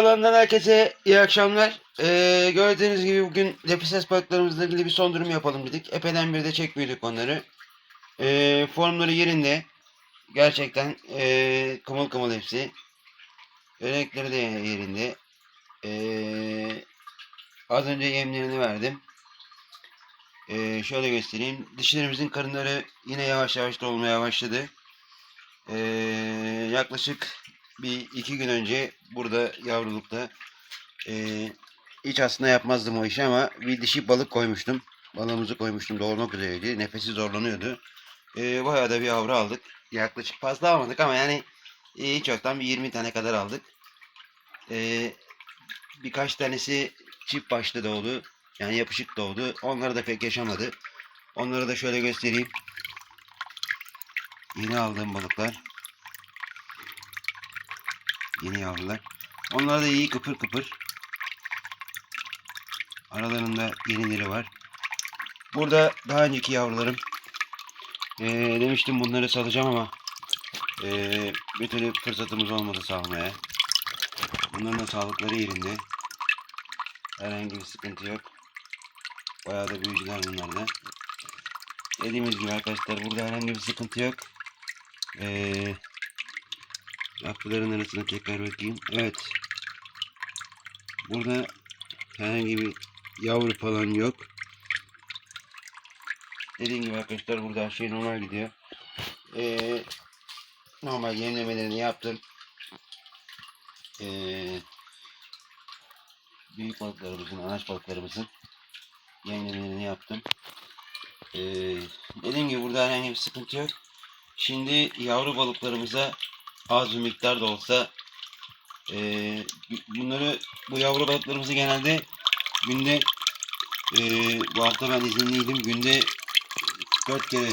Garip kalandan herkese iyi akşamlar. Ee, gördüğünüz gibi bugün lepises balıklarımızla ilgili bir son durum yapalım dedik. Epeyden bir de çekmiyorduk onları. Ee, formları yerinde. Gerçekten ee, kımıl kımıl hepsi. Renkleri de yerinde. Ee, az önce yemlerini verdim. Ee, şöyle göstereyim. Dişlerimizin karınları yine yavaş yavaş dolmaya başladı. Ee, yaklaşık bir iki gün önce burada yavrulukta ee, hiç aslında yapmazdım o işi ama bir dişi balık koymuştum. Balığımızı koymuştum doğurmak üzereydi. Nefesi zorlanıyordu. Ee, bayağı da bir yavru aldık. Yaklaşık fazla almadık ama yani ee, hiç yoktan bir 20 tane kadar aldık. Ee, birkaç tanesi çift başlı doğdu. Yani yapışık doğdu. Onları da pek yaşamadı. Onları da şöyle göstereyim. Yeni aldığım balıklar. Yeni yavrular. Onlar da iyi kıpır kıpır. Aralarında yenileri var. Burada daha önceki yavrularım. Ee, demiştim bunları salacağım ama ee, bir türlü fırsatımız olmadı salmaya. Bunların da sağlıkları yerinde. Herhangi bir sıkıntı yok. Bayağı da büyücüler bunlar da. Dediğimiz gibi arkadaşlar burada herhangi bir sıkıntı yok. Ee, yapıların arasına tekrar bakayım. Evet. Burada herhangi bir yavru falan yok. Dediğim gibi arkadaşlar burada her şey normal gidiyor. Ee, normal yemlemelerini yaptım. Ee, büyük balıklarımızın, anaç balıklarımızın yemlemelerini yaptım. Ee, dediğim gibi burada herhangi bir sıkıntı yok. Şimdi yavru balıklarımıza az bir miktar da olsa ee, bunları bu yavru balıklarımızı genelde günde ee, bu hafta ben izinliydim. Günde 4 kere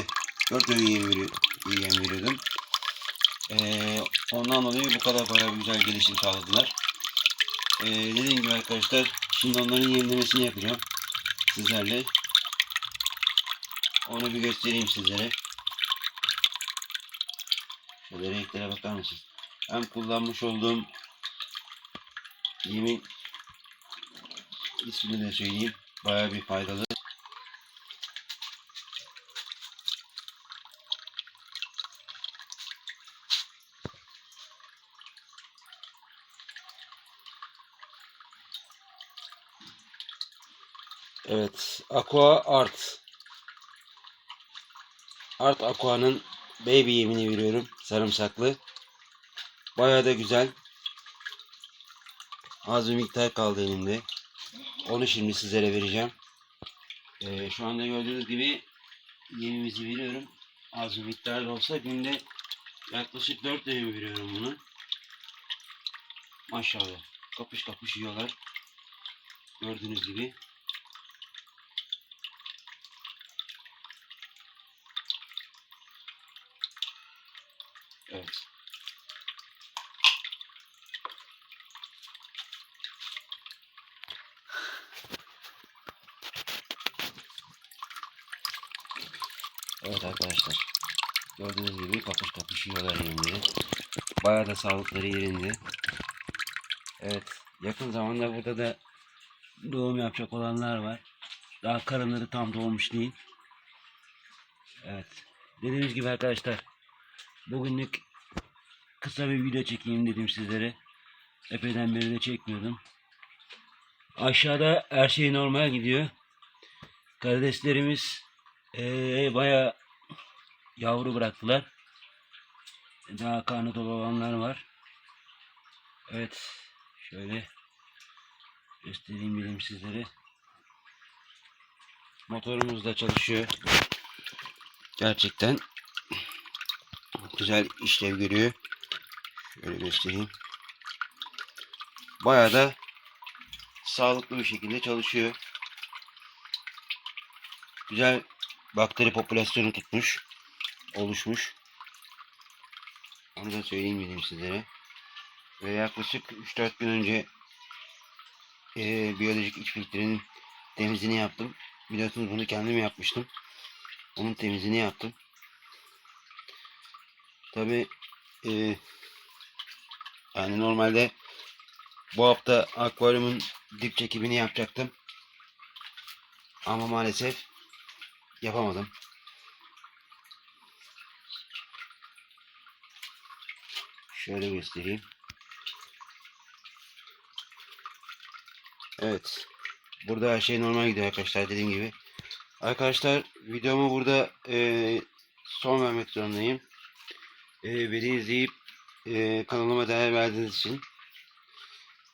4 öğün yem, veriyor, veriyordum. Ee, ondan dolayı bu kadar bayağı güzel gelişim sağladılar. Ee, dediğim gibi arkadaşlar şimdi onların yemlemesini yapacağım sizlerle. Onu bir göstereyim sizlere. Şöyle renklere bakar mısınız? Hem kullanmış olduğum yemin ismini de söyleyeyim. Bayağı bir faydalı. Evet, Aqua Art. Art Aqua'nın baby yemini veriyorum. Sarımsaklı. Bayağı da güzel. Az bir miktar kaldı elimde. Onu şimdi sizlere vereceğim. Ee, şu anda gördüğünüz gibi yemimizi veriyorum. Az bir miktar da olsa günde yaklaşık 4 öğün veriyorum bunu. Maşallah. Kapış kapış yiyorlar. Gördüğünüz gibi. Evet. Evet arkadaşlar. Gördüğünüz gibi kapış kapış yiyorlar yemleri. Bayağı da sağlıkları yerinde. Evet. Yakın zamanda burada da doğum yapacak olanlar var. Daha karınları tam doğmuş değil. Evet. Dediğimiz gibi arkadaşlar. Bugünlük kısa bir video çekeyim dedim sizlere. Epeyden beri de çekmiyordum. Aşağıda her şey normal gidiyor. Karideslerimiz ee, bayağı yavru bıraktılar. Daha karnı dolu olanlar var. Evet. Şöyle göstereyim bileyim sizlere. Motorumuz da çalışıyor. Gerçekten güzel işlev görüyor. Şöyle göstereyim. Bayağı da sağlıklı bir şekilde çalışıyor. Güzel bakteri popülasyonu tutmuş. Oluşmuş. Onu da söyleyeyim dedim sizlere. Ve yaklaşık 3-4 gün önce e, biyolojik iç filtrenin temizliğini yaptım. Biliyorsunuz bunu kendim yapmıştım. Onun temizliğini yaptım. Tabi e, yani normalde Bu hafta akvaryumun dip çekimini yapacaktım. Ama maalesef yapamadım. Şöyle göstereyim. Evet. Burada her şey normal gidiyor arkadaşlar dediğim gibi. Arkadaşlar videomu burada eee, son vermek zorundayım. Eee beni izleyip eee, kanalıma değer verdiğiniz için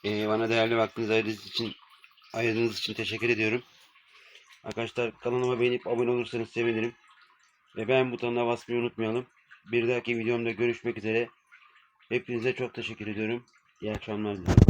eee, bana değerli vaktinizi ayırdığınız için ayırdığınız için teşekkür ediyorum. Arkadaşlar kanalıma beğenip abone olursanız sevinirim. Ve beğen butonuna basmayı unutmayalım. Bir dahaki videomda görüşmek üzere. Hepinize çok teşekkür ediyorum. İyi akşamlar dilerim.